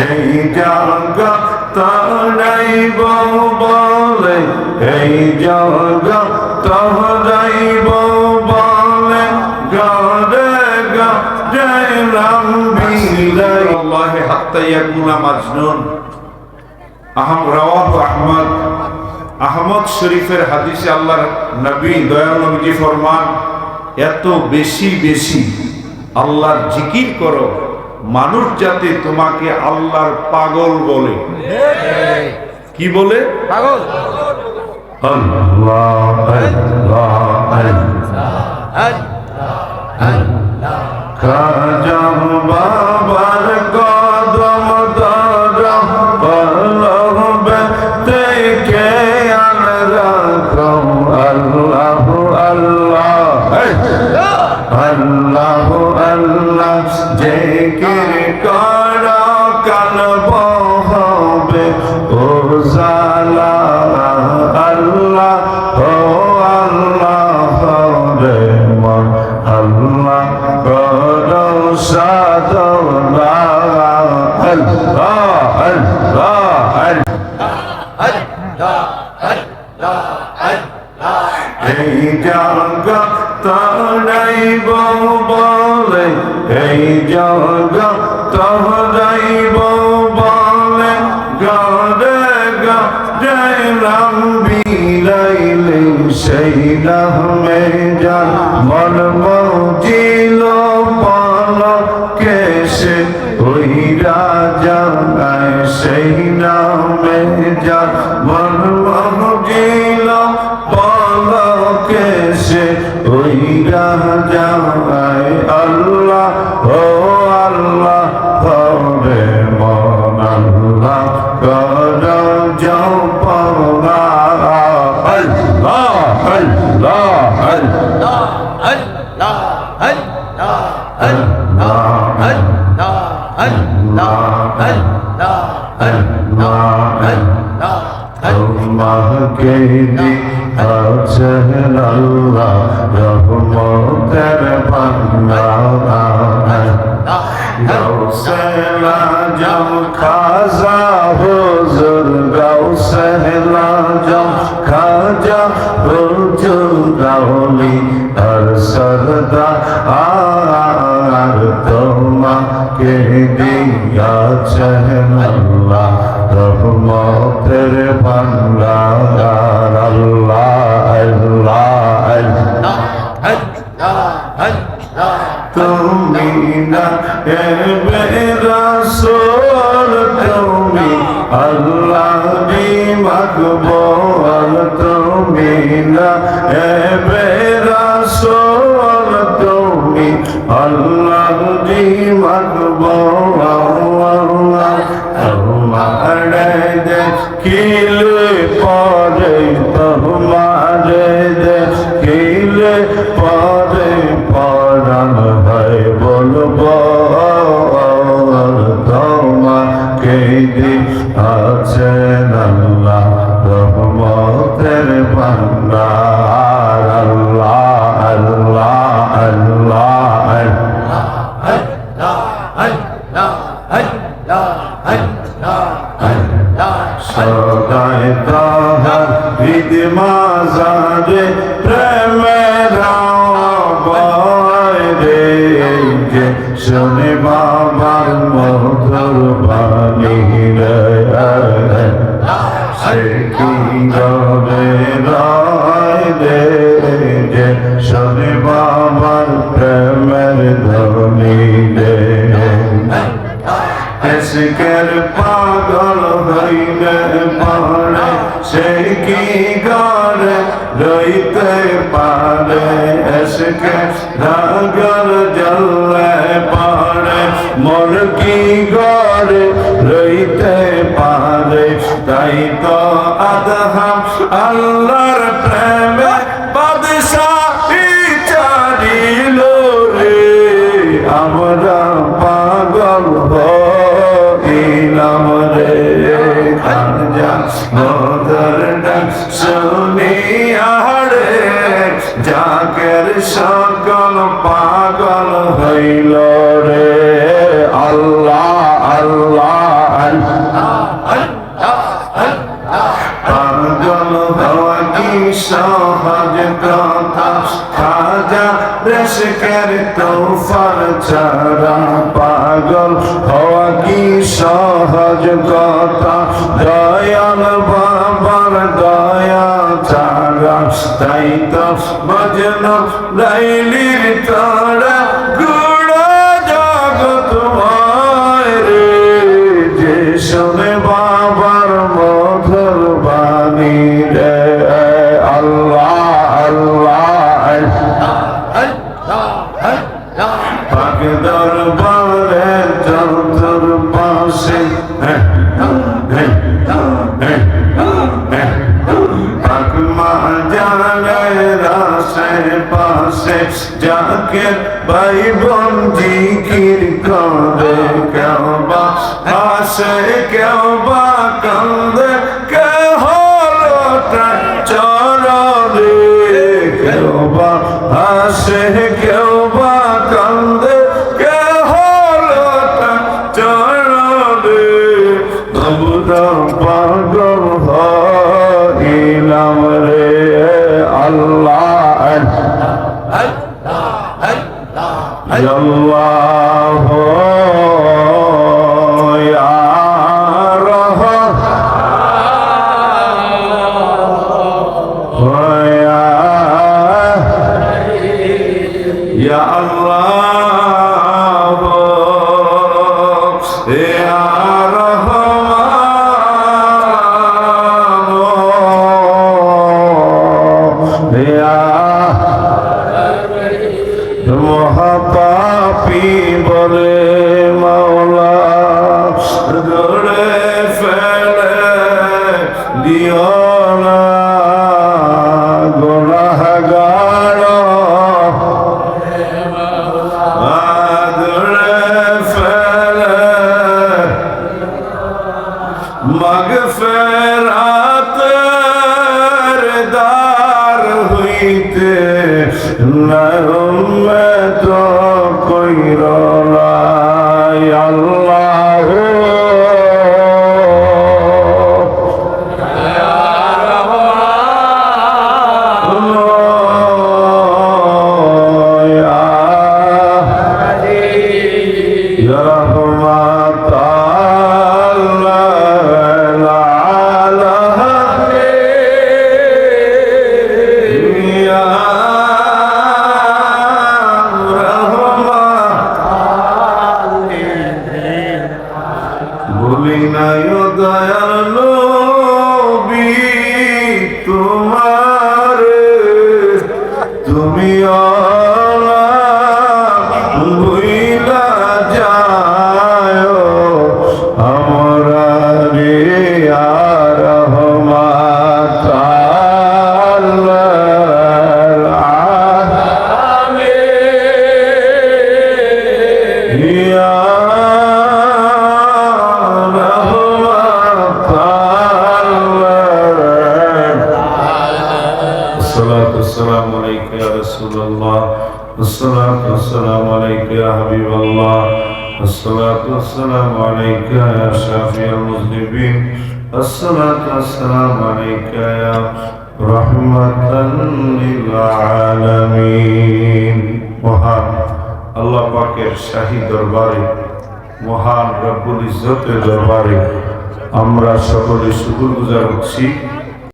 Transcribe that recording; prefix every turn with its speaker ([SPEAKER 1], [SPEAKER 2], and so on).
[SPEAKER 1] এই জাগা তরাইব বলে, এই জাগা তরাইব বলে গরে গরে রামবিলাই আল্লাহ হাত্তা ইয়াকুনা মাজনুন। আহম রাওয়াহ আহমদ। আহমদ শরীফের হাদিসে আল্লাহর নবী, দয়াল নবীজি ফরমান এত বেশি বেশি আল্লাহর জিকির করো মানুষ যাতে তোমাকে আল্লাহর পাগল বলে। কি বলে?
[SPEAKER 2] পাগল।
[SPEAKER 1] আল্লাহ এই জাগা তরাইব বলে, এই জাগা তরাইব বলে। গরে গরে রাম বিলাইলে সেই নামে যান মন মজিল তোমাকে দিয়েছেন আল্লাহ রহমতের বাংলা গৌসেলা জম খাজা হুজুর গৌসেলা জম খাজা হুজুর গাউলি আর সরদা আর তোমাকে দিয়াছেন আল্লাহ, রহমতের ভান্ডার আল্লাহ আল্লাহ তুমি না রাসূল, তুমি আল্লাহ মাকবুল তুমি না রাসূল, তুমি আল্লাহ মাকবুল তোমার দেখিলে পরে তোমার হৃদ মাজারে প্রেমের রে যে শুনে বাবার মধুর বাণী রে। সে কি গবে রায় রে যে শুনে বাবার প্রেমের ধ্বনি রে। এসকের পাগল হইলে পারে সে কি রইতে পারে, এসকে রাগল জলে পারে মোর কি গরে রইতে পারে। তাই তো আদহাম আল্লাহর প্রেমে বাদশাহী চারিল রে। আমরা পাগল হইলাম রে। খাজা মদর ডাক শুনিয়া রে জাকের সকল পাগল হইল রে। আল্লাহ আল্লাহ পাগল হওয়া কি সহজ কথা? খাজা রেশকের তোফার ছাড়া পাগল হওয়া কি সহজ কথা? তাই তো ভজন লাইলির তারা গুড়া জগত রে। যে শোনে বাবার মধুর বাণী রে, আল্লাহ আল্লাহ পাক দরবারে যাকে ভাই বোন জিকির করে কেউ বা হাসে, কেউ বা কান্দে কে হলো চরণে, কেউ বা হাসে, কেউ হইতে والسلام عليك يا حبيب الله الصلاة والسلام عليك يا شافي المذنبين الصلاة والسلام عليك يا رحمة للعالمين মহান আল্লাহ পাকের শাহী দরবারে মহান রব্বুল ইজ্জতের দরবারে আমরা সকলে শুকুর গুজার হচ্ছি